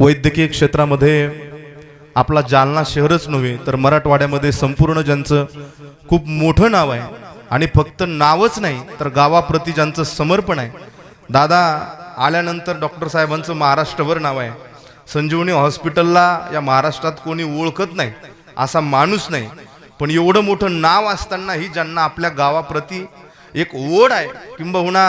वैद्यकीय क्षेत्रामध्ये आपला जालना शहरच नव्हे तर मराठवाड्यामध्ये संपूर्ण ज्यांचं खूप मोठं नाव आहे आणि फक्त नावच नाही तर गावाप्रती ज्यांचं समर्पण आहे. दादा आल्यानंतर डॉक्टर साहेबांचं महाराष्ट्रभर नाव आहे. संजीवनी हॉस्पिटलला या महाराष्ट्रात कोणी ओळखत नाही असा माणूस नाही. पण एवढं मोठं नाव असतानाही ज्यांना आपल्या गावाप्रती एक ओढ आहे किंबहुना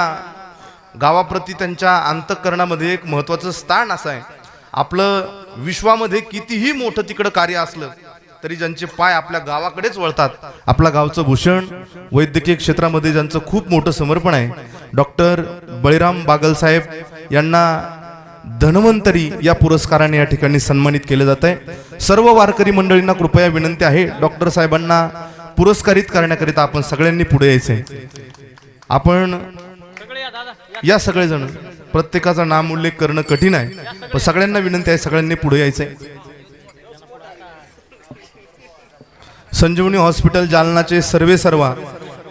गावाप्रती त्यांच्या अंतःकरणामध्ये एक महत्वाचं स्थान असं आहे. आपलं विश्वामध्ये कितीही मोठं तिकडं कार्य असलं तरी ज्यांचे पाय आपल्या गावाकडेच वळतात. आपल्या गावचं भूषण वैद्यकीय क्षेत्रामध्ये ज्यांचं खूप मोठं समर्पण आहे डॉक्टर बळीराम बागल साहेब यांना धन्वंतरी या पुरस्काराने या ठिकाणी सन्मानित केलं जात आहे. सर्व वारकरी मंडळींना कृपया विनंती आहे डॉक्टर साहेबांना पुरस्कारित करण्याकरिता आपण सगळ्यांनी पुढे यायचंय. आपण या सगळेजण प्रत्येकाचा नाम उल्लेख करणं कठीण आहे पण सगळ्यांना विनंती आहे सगळ्यांनी पुढे यायचंय. संजीवनी हॉस्पिटल जालनाचे सर्वे सर्वा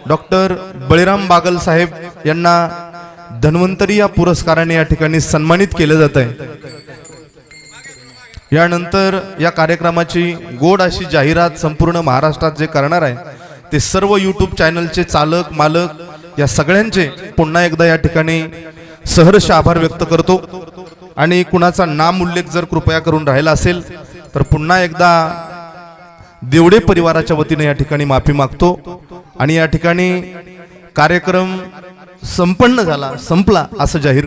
डॉक्टर बळीराम बागल साहेब यांना धन्वंतरी या पुरस्काराने या ठिकाणी सन्मानित केलं जात आहे. यानंतर या कार्यक्रमाची गोड अशी जाहिरात संपूर्ण महाराष्ट्रात जे करणार आहे ते सर्व यूट्यूब चॅनलचे चालक मालक या सगळ्यांचे पुन्हा एकदा या ठिकाणी सहर्ष आभार व्यक्त करतो. आणि कुणाचा नाम उल्लेख जर कृपया करून राहिला असेल तर पुन्हा एकदा देवडे परिवाराच्या वतीने या ठिकाणी माफी मागतो. आणि या ठिकाणी कार्यक्रम संपन्न झाला संपला असं जाहीर